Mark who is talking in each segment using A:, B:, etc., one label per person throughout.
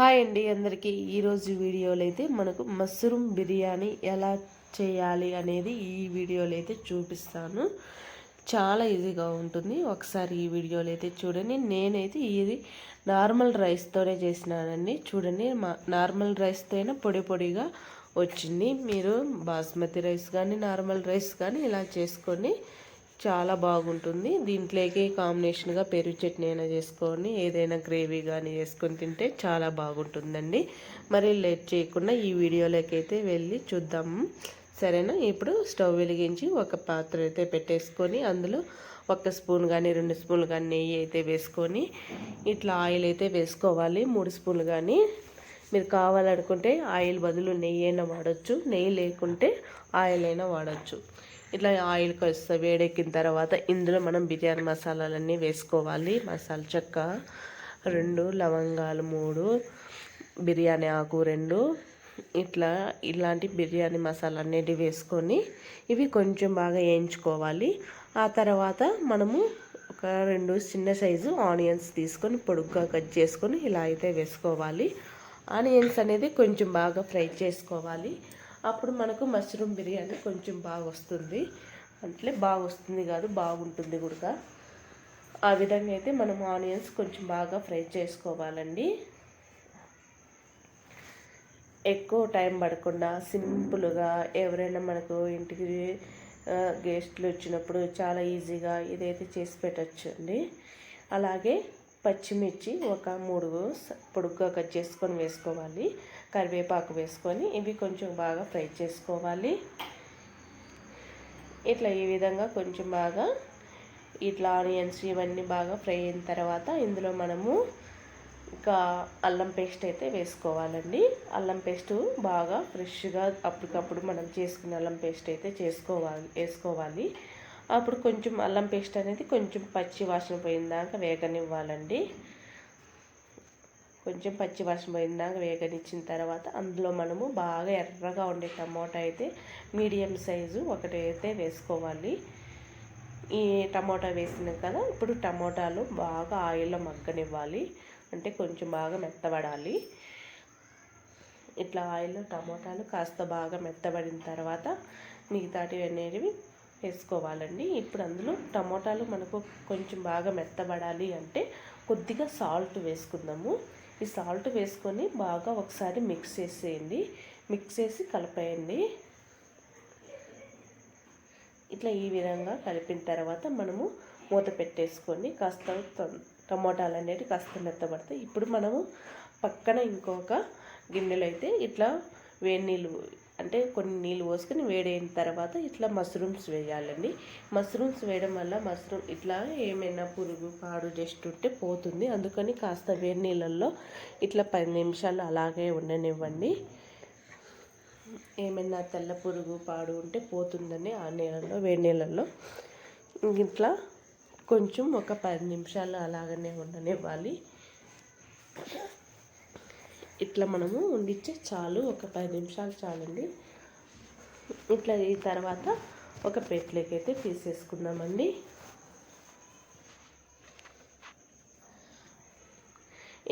A: Hi అండి అందరికీ. ఈరోజు వీడియోలో అయితే మనకు మష్రూమ్ బిర్యానీ ఎలా చేయాలి అనేది ఈ వీడియోలో అయితే చూపిస్తాను. చాలా ఈజీగా ఉంటుంది. ఒకసారి ఈ వీడియోలో అయితే చూడండి. నేనైతే ఇది నార్మల్ రైస్తోనే చేసినానండి. చూడండి మా నార్మల్ రైస్తో అయినా పొడి పొడిగా వచ్చింది. మీరు బాస్మతి రైస్ కానీ నార్మల్ రైస్ కానీ ఇలా చేసుకొని చాలా బాగుంటుంది. దీంట్లోకి కాంబినేషన్గా పెరుగు చట్నీ అయినా చేసుకొని ఏదైనా గ్రేవీ కానీ చేసుకొని తింటే చాలా బాగుంటుందండి. మరి లేట్ చేయకుండా ఈ వీడియోలోకి అయితే వెళ్ళి చూద్దాము సరేనా? ఇప్పుడు స్టవ్ వెలిగించి ఒక పాత్ర అయితే పెట్టేసుకొని అందులో ఒక స్పూన్ కానీ రెండు స్పూన్లు కానీ నెయ్యి అయితే వేసుకొని ఇట్లా ఆయిల్ అయితే వేసుకోవాలి. మూడు స్పూన్లు కానీ మీరు కావాలనుకుంటే ఆయిల్ బదులు నెయ్యి అయినా వాడచ్చు. నెయ్యి లేకుంటే ఆయిల్ అయినా వాడచ్చు. ఇట్లా ఆయిల్ కాస్త వేడెక్కిన తర్వాత ఇందులో మనం బిర్యానీ మసాలాలన్నీ వేసుకోవాలి. మసాలా చెక్క రెండు లవంగాలు మూడు బిర్యానీ ఆకు రెండు. ఇట్లా ఇలాంటి బిర్యానీ మసాలా అన్నిటి వేసుకొని ఇవి కొంచెం బాగా వేయించుకోవాలి. ఆ తర్వాత మనము ఒక రెండు చిన్న సైజు ఆనియన్స్ తీసుకొని పొడుగ్గా కట్ చేసుకొని ఇలా అయితే వేసుకోవాలి. ఆనియన్స్ అనేది కొంచెం బాగా ఫ్రై చేసుకోవాలి. అప్పుడు మనకు మష్రూమ్ బిర్యానీ కొంచెం బాగా వస్తుంది అంటే బాగా వస్తుంది కాదు బాగుంటుంది కూడా ఆ విధంగా అయితే మనం ఆనియన్స్ కొంచెం బాగా ఫ్రై చేసుకోవాలండి. ఎక్కువ టైం పడకుండా సింపుల్గా ఎవరైనా మనకు ఇంటికి గెస్ట్లు వచ్చినప్పుడు చాలా ఈజీగా ఇదైతే చేసి పెట్టచ్చు అండి అలాగే పచ్చిమిర్చి ఒక మూడు పొడుగ్గా కట్ చేసుకొని వేసుకోవాలి. కరివేపాకు వేసుకొని ఇవి కొంచెం బాగా ఫ్రై చేసుకోవాలి. ఇట్లా ఈ విధంగా కొంచెం బాగా ఇట్లా ఆనియన్స్ ఇవన్నీ బాగా ఫ్రై అయిన తర్వాత ఇందులో మనము ఇంకా అల్లం పేస్ట్ అయితే వేసుకోవాలండి. అల్లం పేస్ట్ బాగా ఫ్రెష్గా అప్పటికప్పుడు మనం చేసుకున్న అల్లం పేస్ట్ అయితే చేసుకోవాలి వేసుకోవాలి. అప్పుడు కొంచెం అల్లం పేస్ట్ అనేది కొంచెం పచ్చి వాసన పోయిందాక వేగనివ్వాలండి. కొంచెం పచ్చి వాసన పోయిందాక వేగనిచ్చిన తర్వాత అందులో మనము బాగా ఎర్రగా ఉండే టమోటా అయితే మీడియం సైజు ఒకటి అయితే వేసుకోవాలి. ఈ టమోటా వేసినాం కదా ఇప్పుడు టమోటాలు బాగా ఆయిల్లో మగ్గనివ్వాలి. అంటే కొంచెం బాగా మెత్తబడాలి. ఇట్లా ఆయిల్లో టమోటాలు కాస్త బాగా మెత్తబడిన తర్వాత మిగతాటివి అనేవి వేసుకోవాలండి. ఇప్పుడు అందులో టమోటాలు మనకు కొంచెం బాగా మెత్తబడాలి అంటే కొద్దిగా సాల్ట్ వేసుకుందాము. ఈ సాల్ట్ వేసుకొని బాగా ఒకసారి మిక్స్ చేసేయండి. మిక్స్ చేసి కలిపేయండి. ఇట్లా ఈ విధంగా కలిపిన తర్వాత మనము మూత పెట్టేసుకొని కాస్త టమోటాలు అనేవి కాస్త మెత్తబడతాయి. ఇప్పుడు మనము పక్కన ఇంకొక గిన్నెలో అయితే ఇట్లా వేడి నీళ్ళు అంటే కొన్ని నీళ్ళు పోసుకొని వేడైన తర్వాత ఇట్లా మష్రూమ్స్ వేయాలండి. మష్రూమ్స్ వేయడం వల్ల మష్రూమ్ ఇట్లా ఏమైనా పురుగు పాడు జస్ట్ ఉంటే పోతుంది. అందుకని కాస్త వేడి నీళ్ళల్లో ఇట్లా పది నిమిషాలు అలాగే ఉండనివ్వండి. ఏమైనా తెల్ల పురుగు పాడు ఉంటే పోతుందని ఆ నీళ్ళల్లో వేడి నీళ్ళల్లో ఇట్లా కొంచెం ఒక పది నిమిషాలు అలాగనే ఉండనివ్వాలి. ఇట్లా మనము వండిచ్చే చాలు ఒక పది నిమిషాలు చాలండి. ఇట్లా ఈ తర్వాత ఒక ప్లేట్లోకి అయితే తీసేసుకుందామండి.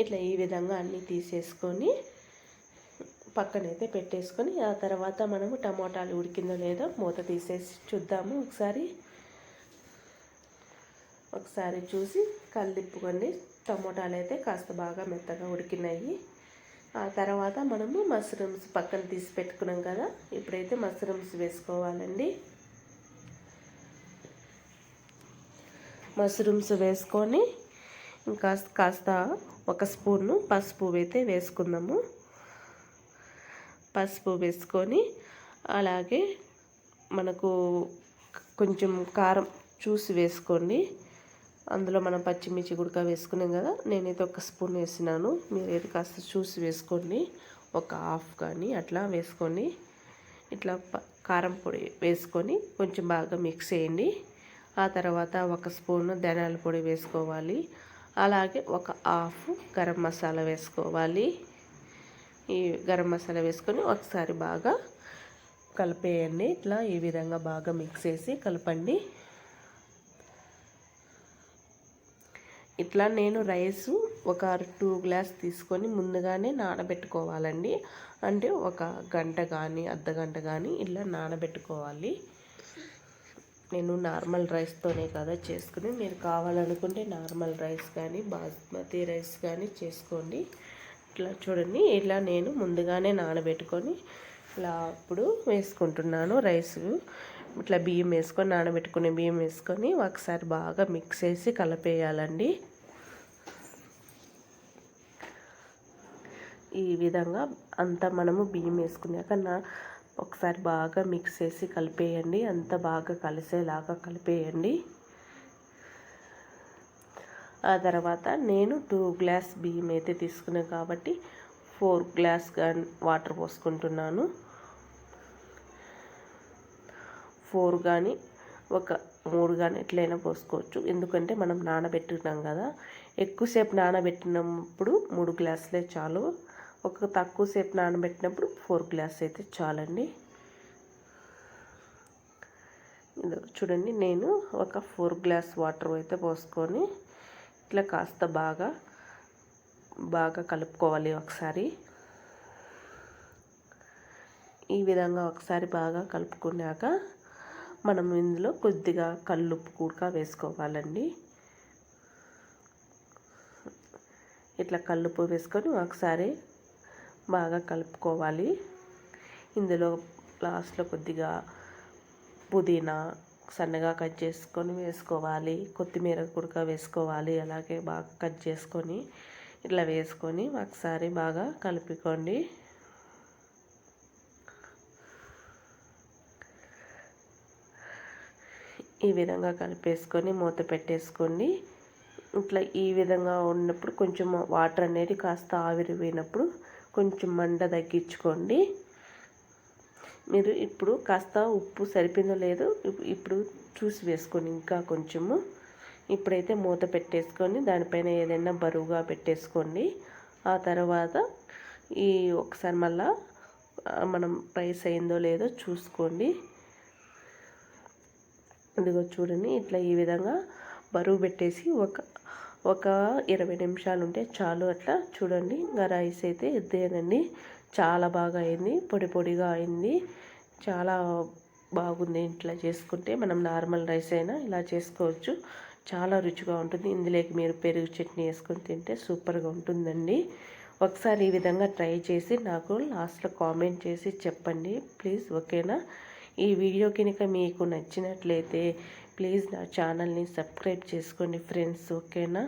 A: ఇట్లా ఈ విధంగా అన్నీ తీసేసుకొని పక్కనైతే పెట్టేసుకొని ఆ తర్వాత మనము టమోటాలు ఉడికిందో లేదో మూత తీసేసి చూద్దాము ఒకసారి. ఒకసారి చూసి కలిదిప్పుకోండి టమోటాలు అయితే కాస్త బాగా మెత్తగా ఉడికినాయి. ఆ తర్వాత మనము మష్రూమ్స్ పక్కన తీసి పెట్టుకున్నాం కదా. ఇప్పుడైతే మష్రూమ్స్ వేసుకోవాలండి. మష్రూమ్స్ వేసుకొని ఇంకా కాస్త ఒక స్పూను పసుపు అయితే వేసుకుందాము. పసుపు వేసుకొని అలాగే మనకు కొంచెం కారం చూసి వేసుకోండి. అందులో మనం పచ్చిమిర్చి గుడక వేసుకున్నాం కదా నేనైతే ఒక స్పూన్ వేసినాను. మీరు ఏది కాస్త చూసి వేసుకోండి. ఒక హాఫ్ కానీ అట్లా వేసుకొని ఇట్లా కారం పొడి వేసుకొని కొంచెం బాగా మిక్స్ చేయండి. ఆ తర్వాత ఒక స్పూన్ ధనియాల పొడి వేసుకోవాలి. అలాగే ఒక హాఫ్ గరం మసాలా వేసుకోవాలి. ఈ గరం మసాలా వేసుకొని ఒకసారి బాగా కలిపేయండి. ఇట్లా ఈ విధంగా బాగా మిక్స్ చేసి కలపండి. ఇట్లా నేను రైస్ ఒక టూ గ్లాస్ తీసుకొని ముందుగానే నానబెట్టుకోవాలండి. అంటే ఒక గంట కానీ అర్ధ గంట కానీ ఇలా నానబెట్టుకోవాలి. నేను నార్మల్ రైస్తోనే కదా చేసుకుని మీరు కావాలనుకుంటే నార్మల్ రైస్ కానీ బాస్మతి రైస్ కానీ చేసుకోండి. ఇట్లా చూడండి ఇలా నేను ముందుగానే నానబెట్టుకొని ఇలా అప్పుడు వేసుకుంటున్నాను రైస్. ఇట్లా బియ్యం వేసుకొని నానబెట్టుకునే బియ్యం వేసుకొని ఒకసారి బాగా మిక్స్ చేసి కలిపేయాలండి. ఈ విధంగా అంతా మనము బియ్యం వేసుకున్నాక నా ఒకసారి బాగా మిక్స్ చేసి కలిపేయండి. అంత బాగా కలిసేలాగా కలిపేయండి. ఆ తర్వాత నేను టూ గ్లాస్ బియ్యం అయితే తీసుకున్నాను కాబట్టి ఫోర్ గ్లాస్ వాటర్ పోసుకుంటున్నాను. ఫోర్ కానీ ఒక మూడు కానీ ఎట్లయినా పోసుకోవచ్చు. ఎందుకంటే మనం నానబెట్టినాం కదా. ఎక్కువసేపు నానబెట్టినప్పుడు మూడు గ్లాసులే చాలు. ఒక తక్కువసేపు నానబెట్టినప్పుడు ఫోర్ గ్లాస్ అయితే చాలండి. చూడండి నేను ఒక ఫోర్ గ్లాస్ వాటర్ అయితే పోసుకొని ఇట్లా కాస్త బాగా బాగా కలుపుకోవాలి ఒకసారి. ఈ విధంగా ఒకసారి బాగా కలుపుకున్నాక మనం ఇందులో కొద్దిగా కల్లుప్పు కూడా వేసుకోవాలండి. ఇట్లా కల్లుప్పు వేసుకొని ఒకసారి బాగా కలుపుకోవాలి. ఇందులో లాస్ట్లో కొద్దిగా పుదీనా సన్నగా కట్ చేసుకొని వేసుకోవాలి. కొత్తిమీర కుడక వేసుకోవాలి. అలాగే బాగా కట్ చేసుకొని ఇట్లా వేసుకొని ఒకసారి బాగా కలుపుకోండి. ఈ విధంగా కలిపేసుకొని మూత పెట్టేసుకోండి. ఇట్లా ఈ విధంగా ఉన్నప్పుడు కొంచెం వాటర్ అనేది కాస్త ఆవిరి పోయినప్పుడు కొంచెం మంట తగ్గించుకోండి. మీరు ఇప్పుడు కాస్త ఉప్పు సరిపోయిందో లేదో ఇప్పుడు చూసి వేసుకొని ఇంకా కొంచెము. ఇప్పుడైతే మూత పెట్టేసుకొని దానిపైన ఏదైనా బరువుగా పెట్టేసుకోండి. ఆ తర్వాత ఈ ఒకసారి మళ్ళా మనం రైస్ అయిందో లేదో చూసుకోండి. ఇదిగో చూడండి ఇట్లా ఈ విధంగా బరువు పెట్టేసి ఒక ఒక ఇరవై నిమిషాలు ఉంటే చాలు అట్లా. చూడండి ఇంకా రైస్ అయితే ఇదేనండి చాలా బాగా అయింది పొడి పొడిగా అయింది. చాలా బాగుంది ఇట్లా చేసుకుంటే. మనం నార్మల్ రైస్ అయినా ఇలా చేసుకోవచ్చు. చాలా రుచిగా ఉంటుంది. ఇందులోకి మీరు పెరుగు చట్నీ వేసుకొని తింటే సూపర్గా ఉంటుందండి. ఒకసారి ఈ విధంగా ట్రై చేసి నాకు లాస్ట్లో కామెంట్ చేసి చెప్పండి ప్లీజ్ ఓకేనా? ఈ వీడియో కనుక మీకు నచ్చినట్లయితే ప్లీజ్ నా ఛానల్ని సబ్స్క్రైబ్ చేసుకోండి ఫ్రెండ్స్ ఓకేనా?